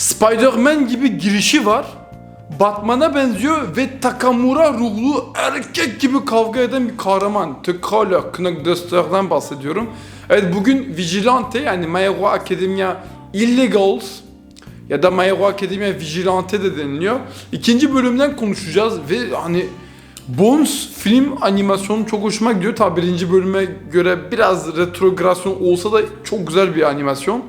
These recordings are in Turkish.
Spider-Man gibi girişi var. Batman'a benziyor ve Takamura ruhlu erkek gibi kavga eden bir kahraman. Tekala Knuckduster'dan bahsediyorum. Evet bugün Vigilante yani My Hero Academia Illegals ya da My Hero Academia Vigilante de deniliyor. İkinci bölümden konuşacağız ve hani Bones film animasyonu çok hoşuma gidiyor. Tabi birinci bölüme göre biraz retrograsyon olsa da çok güzel bir animasyon.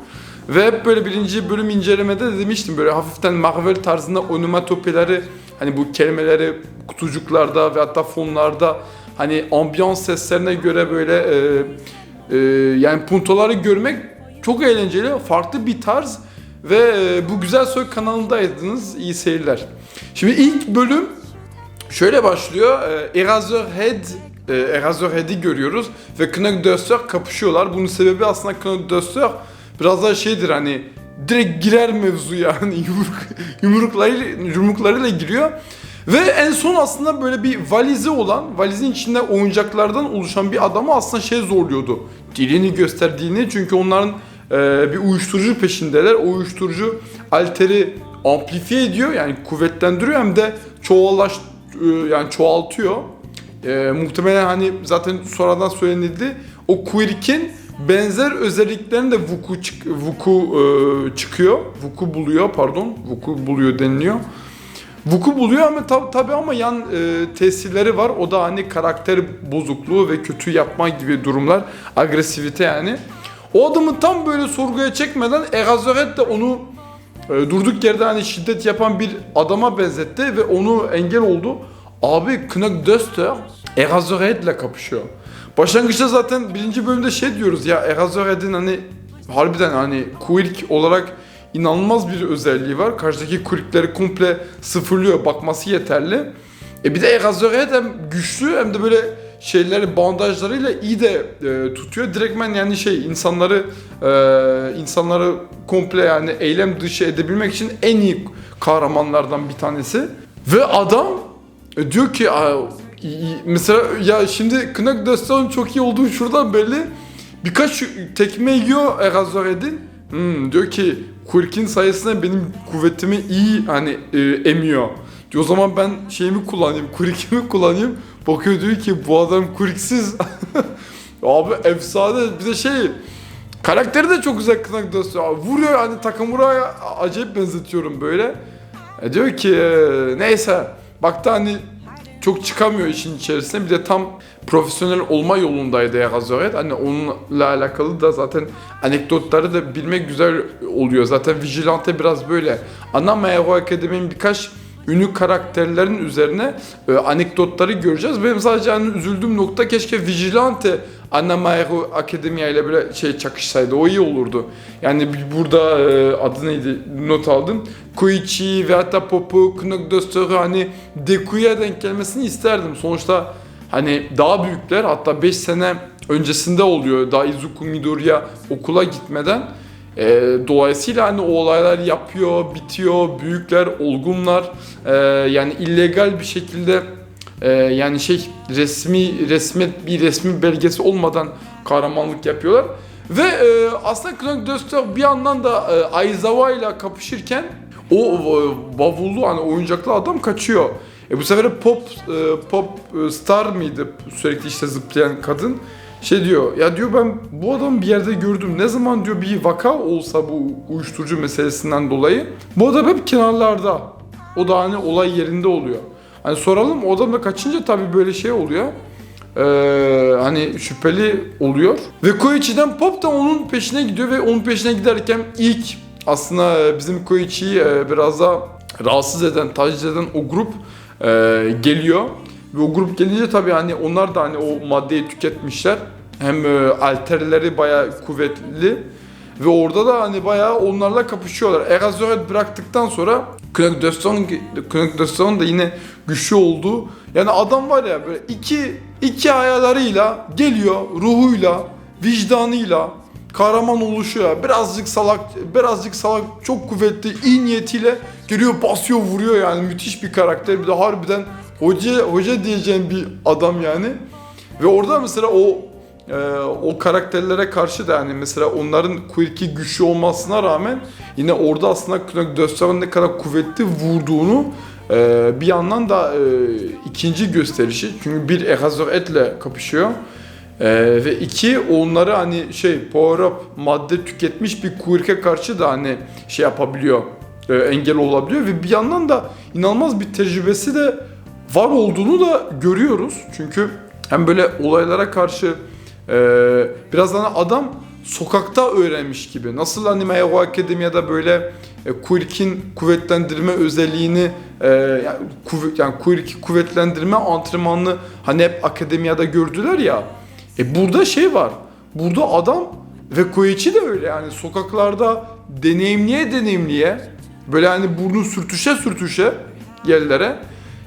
Ve hep böyle birinci bölüm incelemede de demiştim böyle hafiften Marvel tarzında onomatopeleri hani bu kelimeleri kutucuklarda ve hatta fonlarda hani ambiyans seslerine göre böyle e, e, yani puntoları görmek çok eğlenceli, farklı bir tarz ve e, bu güzel soy kanalındaydınız. İyi seyirler. Şimdi ilk bölüm Şöyle başlıyor. E, Eraserhead e, Eraserhead'i görüyoruz ve Knuckduster kapışıyorlar. Bunun sebebi aslında Knuckduster biraz daha şeydir hani direkt girer mevzuya yani yumruk, yumruklarıyla, yumruklarıyla giriyor. Ve en son aslında böyle bir valizi olan, valizin içinde oyuncaklardan oluşan bir adamı aslında şey zorluyordu. Dilini gösterdiğini çünkü onların e, bir uyuşturucu peşindeler. O uyuşturucu alteri amplifiye ediyor yani kuvvetlendiriyor hem de çoğallaş e, yani çoğaltıyor. E, muhtemelen hani zaten sonradan söylenildi. O Quirk'in benzer özelliklerini de vuku, vuku e, çıkıyor. Vuku buluyor pardon. Vuku buluyor deniliyor. Vuku buluyor ama tab- tabi ama yan e, tesirleri var. O da hani karakter bozukluğu ve kötü yapma gibi durumlar. Agresivite yani. O adamı tam böyle sorguya çekmeden Eraserhead de onu e, durduk yerde hani şiddet yapan bir adama benzetti ve onu engel oldu. Abi Knuckduster Eraserhead'le kapışıyor. Başlangıçta zaten birinci bölümde şey diyoruz ya Eraserhead'in hani harbiden hani Quirk olarak inanılmaz bir özelliği var. Karşıdaki Quirk'leri komple sıfırlıyor. Bakması yeterli. E bir de Eraserhead hem güçlü hem de böyle şeyleri bandajlarıyla iyi de e, tutuyor. Direktmen yani şey insanları e, insanları komple yani eylem dışı edebilmek için en iyi kahramanlardan bir tanesi. Ve adam e, diyor ki. Mesela ya şimdi Knack Duster'ın çok iyi olduğu şuradan belli. Birkaç tekme yiyor Eraserhead'in. Hmm, diyor ki Quirk'in sayesinde benim kuvvetimi iyi hani e, emiyor. Diyor o zaman ben şeyimi kullanayım, Quirk'imi kullanayım. Bakıyor diyor ki bu adam Quirk'siz. Abi efsane bir de şey karakteri de çok güzel Knack Duster. Abi Vuruyor hani Takamura'ya acayip benzetiyorum böyle. E diyor ki e, neyse baktı hani çok çıkamıyor işin içerisine. Bir de tam profesyonel olma yolundaydı Eraserhead. Hani onunla alakalı da zaten anekdotları da bilmek güzel oluyor. Zaten Vigilante biraz böyle. Ana My Hero Academy'nin birkaç ünlü karakterlerin üzerine e, anekdotları göreceğiz. Benim sadece hani üzüldüğüm nokta keşke Vigilante Anna My Hero Academia ile böyle şey çakışsaydı. O iyi olurdu. Yani burada e, adı neydi not aldım. Koichi ve hatta Popo, Knuckduster'ı hani Deku'ya denk gelmesini isterdim. Sonuçta hani daha büyükler hatta 5 sene öncesinde oluyor. Daha Izuku Midoriya okula gitmeden. E, dolayısıyla hani o olaylar yapıyor, bitiyor, büyükler, olgunlar e, yani illegal bir şekilde e, yani şey resmi resmet bir resmi belgesi olmadan kahramanlık yapıyorlar. Ve e, aslında Clank Duster bir yandan da e, Aizawa ile kapışırken o e, bavullu hani oyuncaklı adam kaçıyor. E bu sefer pop e, pop e, star mıydı sürekli işte zıplayan kadın şey diyor ya diyor ben bu adamı bir yerde gördüm ne zaman diyor bir vaka olsa bu uyuşturucu meselesinden dolayı bu adam hep kenarlarda o da hani olay yerinde oluyor. Hani soralım o adam da kaçınca tabii böyle şey oluyor. Ee, hani şüpheli oluyor. Ve Koichi'den Pop da onun peşine gidiyor ve onun peşine giderken ilk aslında bizim Koichi'yi e, biraz daha rahatsız eden, taciz eden o grup e, geliyor. Ve o grup gelince tabii hani onlar da hani o maddeyi tüketmişler. Hem e, alterleri bayağı kuvvetli. Ve orada da hani bayağı onlarla kapışıyorlar. Eraserhead bıraktıktan sonra Knuck Duster'ın da yine güçlü olduğu. Yani adam var ya böyle iki iki ayarlarıyla geliyor ruhuyla, vicdanıyla kahraman oluşuyor. Birazcık salak, birazcık salak, çok kuvvetli, iyi niyetiyle geliyor, basıyor, vuruyor yani müthiş bir karakter. Bir de harbiden hoca hoca diyeceğim bir adam yani. Ve orada mesela o e, o karakterlere karşı da yani mesela onların quirky güçlü olmasına rağmen yine orada aslında Knock Döster'ın ne kadar kuvvetli vurduğunu e, bir yandan da e, ikinci gösterişi. Çünkü bir Ehazor etle kapışıyor. E, ve iki onları hani şey power up madde tüketmiş bir quirk'e karşı da hani şey yapabiliyor. e, engel olabiliyor ve bir yandan da inanılmaz bir tecrübesi de var olduğunu da görüyoruz. Çünkü hem böyle olaylara karşı e, biraz hani adam sokakta öğrenmiş gibi. Nasıl hani Mayo Akademi'de böyle e, Quirk'in kuvvetlendirme özelliğini e, yani, kuvvet, yani Quirk'i kuvvetlendirme antrenmanını hani hep akademiyada gördüler ya. E burada şey var. Burada adam ve Koichi de öyle yani sokaklarda deneyimliye deneyimliye böyle hani burnu sürtüşe sürtüşe yerlere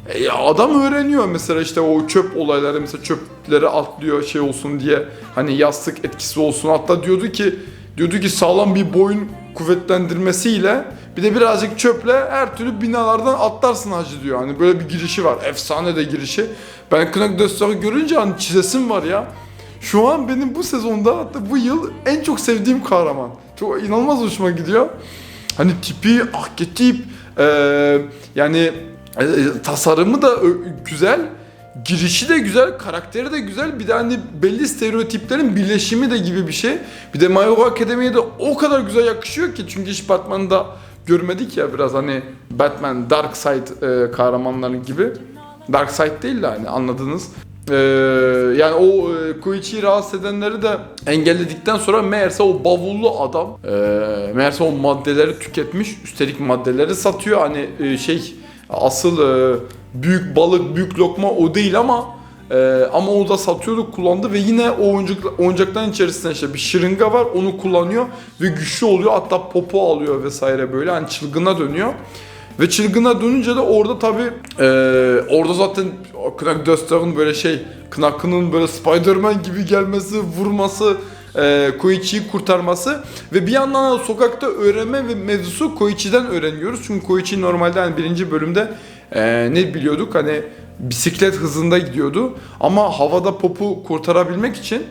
e, adam öğreniyor mesela işte o çöp olayları mesela çöpleri atlıyor şey olsun diye hani yastık etkisi olsun hatta diyordu ki diyordu ki sağlam bir boyun kuvvetlendirmesiyle bir de birazcık çöple her türlü binalardan atlarsın hacı diyor. Hani böyle bir girişi var. Efsane de girişi. Ben Knack Döster'ı görünce hani çizesim var ya. Şu an benim bu sezonda hatta bu yıl en çok sevdiğim kahraman. Çok inanılmaz hoşuma gidiyor. Hani tipi, arketip, eee yani e, tasarımı da güzel. Girişi de güzel, karakteri de güzel. Bir de hani belli stereotiplerin birleşimi de gibi bir şey. Bir de My Hero Academy'ye de o kadar güzel yakışıyor ki. Çünkü hiç Batman'da görmedik ya biraz hani Batman, Darkseid e, kahramanları gibi. Darkseid değil de hani anladınız. Ee, yani o e, Koichi'yi rahatsız edenleri de engelledikten sonra meğerse o bavullu adam e, meğerse o maddeleri tüketmiş üstelik maddeleri satıyor hani e, şey asıl e, büyük balık büyük lokma o değil ama e, ama o da satıyordu kullandı ve yine o oyuncak, oyuncakların içerisinde işte bir şırınga var onu kullanıyor ve güçlü oluyor hatta popo alıyor vesaire böyle hani çılgına dönüyor. Ve çılgına dönünce de orada tabi orada zaten Knack Duster'ın böyle şey Knack'ının böyle Spider-Man gibi gelmesi, vurması, e, Koichi'yi kurtarması ve bir yandan da sokakta öğrenme ve mevzusu Koichi'den öğreniyoruz. Çünkü Koichi normalde hani birinci bölümde e, ne biliyorduk hani bisiklet hızında gidiyordu ama havada popu kurtarabilmek için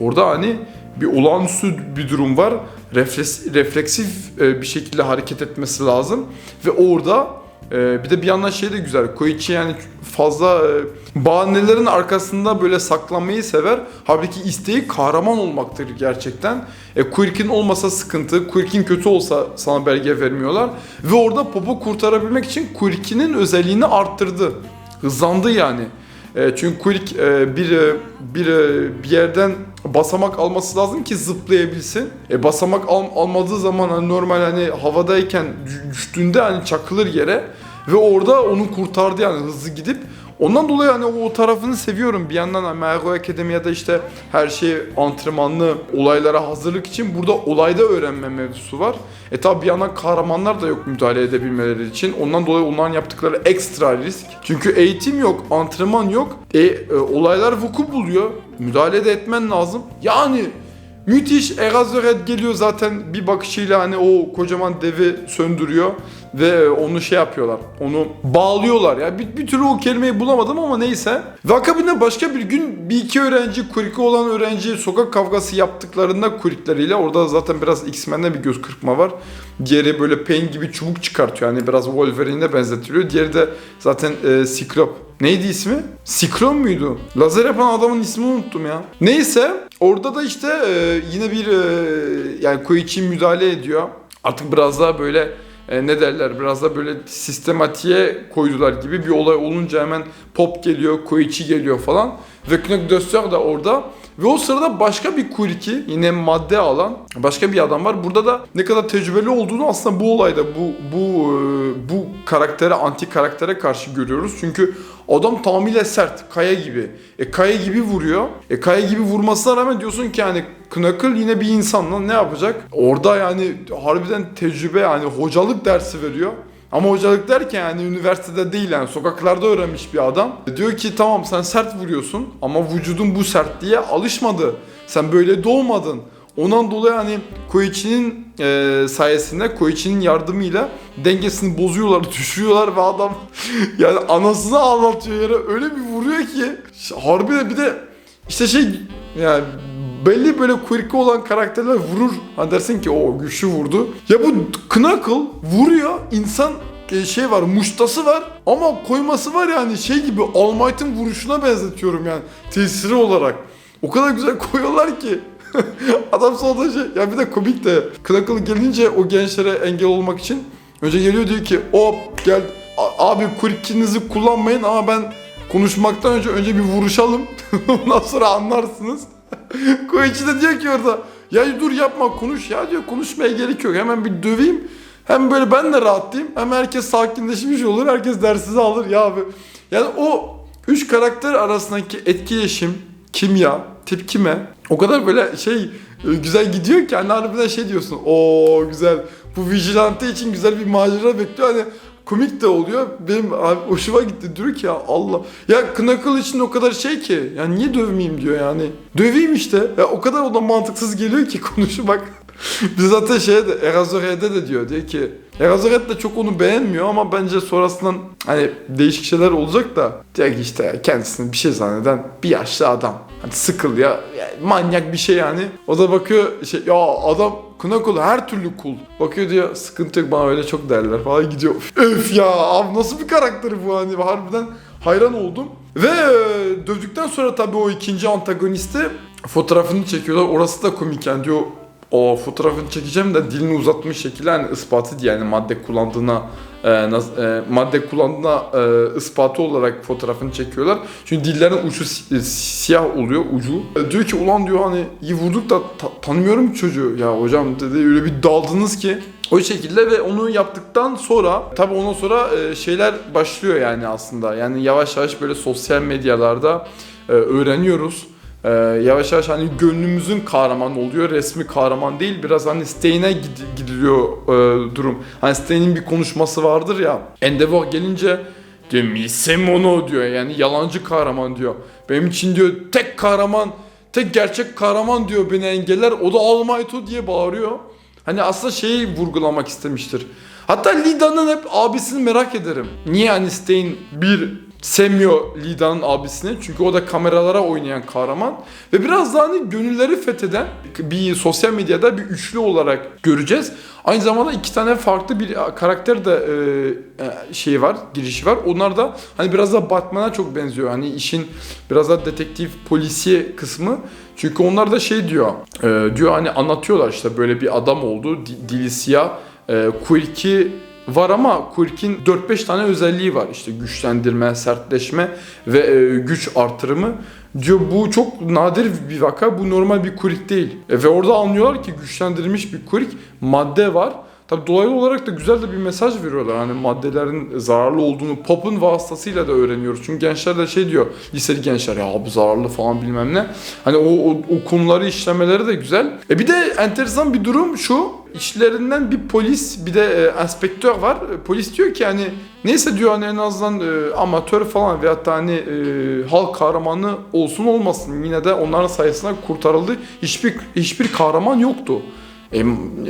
Orada hani bir olağanüstü bir durum var. Refleks, refleksif e, bir şekilde hareket etmesi lazım. Ve orada e, bir de bir yandan şey de güzel. Koichi yani fazla e, bahanelerin arkasında böyle saklanmayı sever. Halbuki isteği kahraman olmaktır gerçekten. E, Quirk'in olmasa sıkıntı. Quirk'in kötü olsa sana belge vermiyorlar. Ve orada Pop'u kurtarabilmek için Quirk'inin özelliğini arttırdı. Hızlandı yani. E, çünkü Quick e, bir e, bir e, bir yerden basamak alması lazım ki zıplayabilsin. E, basamak al, almadığı zaman hani normal hani havadayken dü- düştüğünde hani çakılır yere ve orada onu kurtardı yani hızlı gidip. Ondan dolayı hani o tarafını seviyorum. Bir yandan hani Mergo Akademi'de işte her şey antrenmanlı olaylara hazırlık için burada olayda öğrenme mevzusu var. E tabi bir yandan kahramanlar da yok müdahale edebilmeleri için. Ondan dolayı onların yaptıkları ekstra risk. Çünkü eğitim yok, antrenman yok. E, e, olaylar vuku buluyor. Müdahale de etmen lazım. Yani müthiş Erazored geliyor zaten bir bakışıyla hani o kocaman devi söndürüyor ve onu şey yapıyorlar. Onu bağlıyorlar ya. Bir, bir türlü o kelimeyi bulamadım ama neyse. Ve akabinde başka bir gün bir iki öğrenci, kuriki olan öğrenci sokak kavgası yaptıklarında kurikleriyle orada zaten biraz X-Men'de bir göz kırpma var. Diğeri böyle pen gibi çubuk çıkartıyor. Yani biraz Wolverine'e benzetiliyor. Diğeri de zaten e, Cyclop. Neydi ismi? Sikron muydu? Lazer yapan adamın ismini unuttum ya. Neyse orada da işte e, yine bir e, yani Koichi müdahale ediyor. Artık biraz daha böyle e, ne derler biraz da böyle sistematiğe koydular gibi bir olay olunca hemen pop geliyor, Koichi geliyor falan. Ve Döster de orada. Ve o sırada başka bir Kuriki yine madde alan başka bir adam var. Burada da ne kadar tecrübeli olduğunu aslında bu olayda bu bu e, bu karaktere anti karaktere karşı görüyoruz. Çünkü adam tamamıyla sert, kaya gibi. E kaya gibi vuruyor. E kaya gibi vurmasına rağmen diyorsun ki yani Knuckle yine bir insan lan ne yapacak? Orada yani harbiden tecrübe yani hocalık dersi veriyor. Ama hocalık derken yani üniversitede değil yani sokaklarda öğrenmiş bir adam. Diyor ki tamam sen sert vuruyorsun ama vücudun bu sertliğe alışmadı. Sen böyle doğmadın. Ondan dolayı hani Koichi'nin e, sayesinde Koichi'nin yardımıyla dengesini bozuyorlar, düşürüyorlar ve adam yani anasını ağlatıyor yere öyle bir vuruyor ki harbiden bir de işte şey Yani belli böyle kuyruklu olan karakterler vurur. Ha dersin ki o güçlü vurdu. Ya bu Knuckle vuruyor. İnsan e, şey var muştası var ama koyması var yani şey gibi All Might'ın vuruşuna benzetiyorum yani tesiri olarak. O kadar güzel koyuyorlar ki. Adam sonra şey ya bir de komik de Knuckle gelince o gençlere engel olmak için önce geliyor diyor ki hop gel abi kurikinizi kullanmayın ama ben konuşmaktan önce önce bir vuruşalım. Ondan sonra anlarsınız. Koyucu da diyor ki orada ya dur yapma konuş ya diyor konuşmaya gerek yok hemen bir döveyim. Hem böyle ben de rahatlayayım hem herkes sakinleşmiş olur herkes dersini alır ya abi. Yani o üç karakter arasındaki etkileşim, kimya, tepkime o kadar böyle şey e, güzel gidiyor ki hani harbiden şey diyorsun. o güzel bu vigilante için güzel bir macera bekliyor. Hani komik de oluyor. Benim abi hoşuma gitti. Diyor ki ya Allah. Ya Knuckle için o kadar şey ki. Yani niye dövmeyeyim diyor yani. Döveyim işte. Ya o kadar o da mantıksız geliyor ki konuşmak. Biz zaten şeyde Erazoret'de de diyor. Diyor ki Erazoret de çok onu beğenmiyor ama bence sonrasından hani değişik şeyler olacak da diyor ki işte kendisini bir şey zanneden bir yaşlı adam. Hani sıkılıyor. Yani manyak bir şey yani. O da bakıyor şey ya adam Knuckle her türlü cool. Bakıyor diyor sıkıntı yok bana öyle çok derler falan gidiyor. Öf ya abi nasıl bir karakter bu hani harbiden hayran oldum. Ve dövdükten sonra tabii o ikinci antagonisti fotoğrafını çekiyorlar. Orası da komik yani diyor o fotoğrafını çekeceğim de dilini uzatmış şekilde hani ispatı diye yani madde kullandığına e, e, madde kullandığına e, ispatı olarak fotoğrafını çekiyorlar. Çünkü dillerin ucu si- e, siyah oluyor ucu. E, diyor ki ulan diyor hani iyi vurduk da ta- tanımıyorum çocuğu. Ya hocam dedi öyle bir daldınız ki. O şekilde ve onu yaptıktan sonra tabi ondan sonra e, şeyler başlıyor yani aslında. Yani yavaş yavaş böyle sosyal medyalarda e, öğreniyoruz. Ee, yavaş yavaş hani gönlümüzün kahraman oluyor. Resmi kahraman değil. Biraz hani Stein'e gid- gidiliyor e, durum. Hani Stein'in bir konuşması vardır ya. Endeavor gelince diyor Misemono diyor. Yani yalancı kahraman diyor. Benim için diyor tek kahraman, tek gerçek kahraman diyor beni engeller. O da All Might diye bağırıyor. Hani aslında şeyi vurgulamak istemiştir. Hatta Lida'nın hep abisini merak ederim. Niye hani Stein bir sevmiyor Lida'nın abisini? Çünkü o da kameralara oynayan kahraman. Ve biraz daha hani gönülleri fetheden bir sosyal medyada bir üçlü olarak göreceğiz. Aynı zamanda iki tane farklı bir karakter de e, şeyi var, girişi var. Onlar da hani biraz da Batman'a çok benziyor. Hani işin biraz da detektif, polisiye kısmı. Çünkü onlar da şey diyor, e, diyor hani anlatıyorlar işte böyle bir adam oldu, di- dili e, Quirk'i var ama Quirk'in 4-5 tane özelliği var. İşte güçlendirme, sertleşme ve e, güç artırımı. Diyor bu çok nadir bir vaka. Bu normal bir Quirk değil. E, ve orada anlıyorlar ki güçlendirilmiş bir Quirk madde var. Tabi dolaylı olarak da güzel de bir mesaj veriyorlar. Hani maddelerin zararlı olduğunu Pop'un vasıtasıyla da öğreniyoruz. Çünkü gençler de şey diyor, liseli gençler ya bu zararlı falan bilmem ne. Hani o, o, o konuları işlemeleri de güzel. E bir de enteresan bir durum şu. İçlerinden bir polis bir de e, inspektör var. E, polis diyor ki hani neyse diyor hani en azından e, amatör falan veyahut da hani e, halk kahramanı olsun olmasın yine de onların sayesinde kurtarıldı. Hiçbir hiçbir kahraman yoktu. E,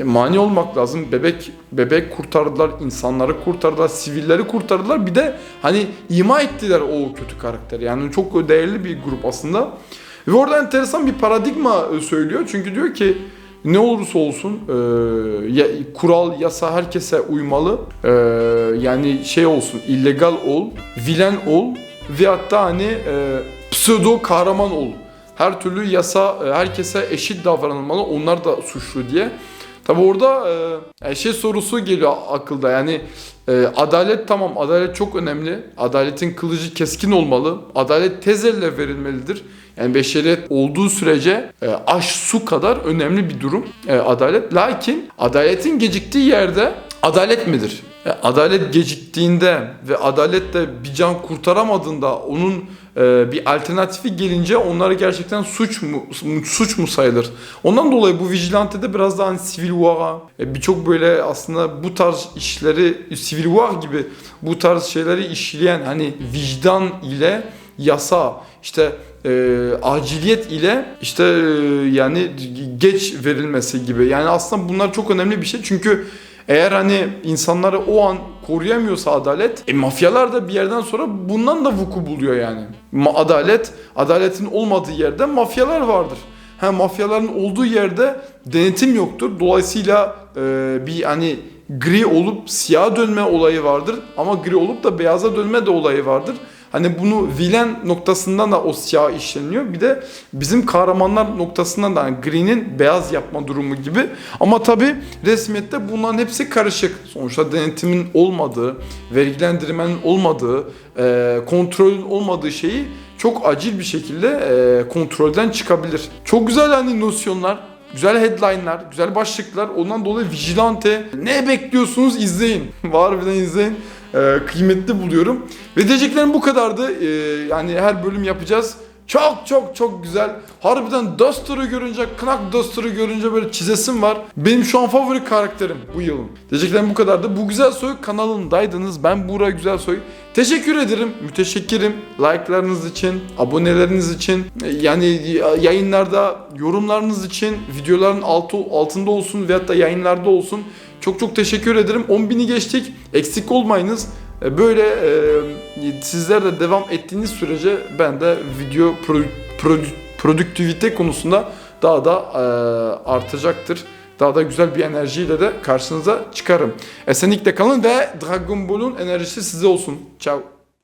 mani olmak lazım. Bebek bebek kurtardılar, insanları kurtardılar, sivilleri kurtardılar. Bir de hani ima ettiler o kötü karakteri. Yani çok değerli bir grup aslında. Ve orada enteresan bir paradigma e, söylüyor. Çünkü diyor ki ne olursa olsun e, ya- kural, yasa herkese uymalı. E, yani şey olsun, illegal ol, vilen ol ve hatta hani e, pseudo kahraman ol. Her türlü yasa e, herkese eşit davranılmalı. Onlar da suçlu diye. Tabi orada e, şey sorusu geliyor akılda yani e, adalet tamam adalet çok önemli. Adaletin kılıcı keskin olmalı. Adalet tez elle verilmelidir. Yani beşeriyet olduğu sürece e, aş su kadar önemli bir durum e, adalet. Lakin adaletin geciktiği yerde adalet midir? E, adalet geciktiğinde ve adaletle bir can kurtaramadığında onun bir alternatifi gelince onlara gerçekten suç mu suç mu sayılır? Ondan dolayı bu vigilantede biraz daha hani sivil war'a e, birçok böyle aslında bu tarz işleri sivil war gibi bu tarz şeyleri işleyen hani vicdan ile yasa işte e, aciliyet ile işte e, yani geç verilmesi gibi. Yani aslında bunlar çok önemli bir şey çünkü eğer hani insanları o an koruyamıyorsa adalet, e, mafyalar da bir yerden sonra bundan da vuku buluyor yani. Ma- adalet, adaletin olmadığı yerde mafyalar vardır. Ha mafyaların olduğu yerde denetim yoktur. Dolayısıyla e, bir hani gri olup siyah dönme olayı vardır ama gri olup da beyaza dönme de olayı vardır. Hani bunu vilen noktasından da o siyah işleniyor. Bir de bizim kahramanlar noktasından da hani gri'nin beyaz yapma durumu gibi. Ama tabi resmiyette bunların hepsi karışık. Sonuçta denetimin olmadığı, vergilendirmenin olmadığı, e, kontrolün olmadığı şeyi çok acil bir şekilde e, kontrolden çıkabilir. Çok güzel hani nosyonlar, güzel headline'lar, güzel başlıklar. Ondan dolayı Vigilante ne bekliyorsunuz izleyin. Harbiden izleyin. E, kıymetli buluyorum. Ve diyeceklerim bu kadardı. E, yani her bölüm yapacağız. Çok çok çok güzel. Harbiden Duster'ı görünce, Knack Duster'ı görünce böyle çizesim var. Benim şu an favori karakterim bu yılın. Diyeceklerim bu kadardı. Bu Güzel Soy kanalındaydınız. Ben Buğra Güzel Soy. Teşekkür ederim. Müteşekkirim. Like'larınız için, aboneleriniz için, e, yani yayınlarda yorumlarınız için, videoların altı, altında olsun veyahut da yayınlarda olsun. Çok çok teşekkür ederim. 10.000'i geçtik. Eksik olmayınız. E, Böyle e, sizler de devam ettiğiniz sürece ben de video pro, pro- prodüktivite konusunda daha da e, artacaktır. Daha da güzel bir enerjiyle de karşınıza çıkarım. Esenlikle kalın ve Dragon Ball'un enerjisi size olsun. Ciao.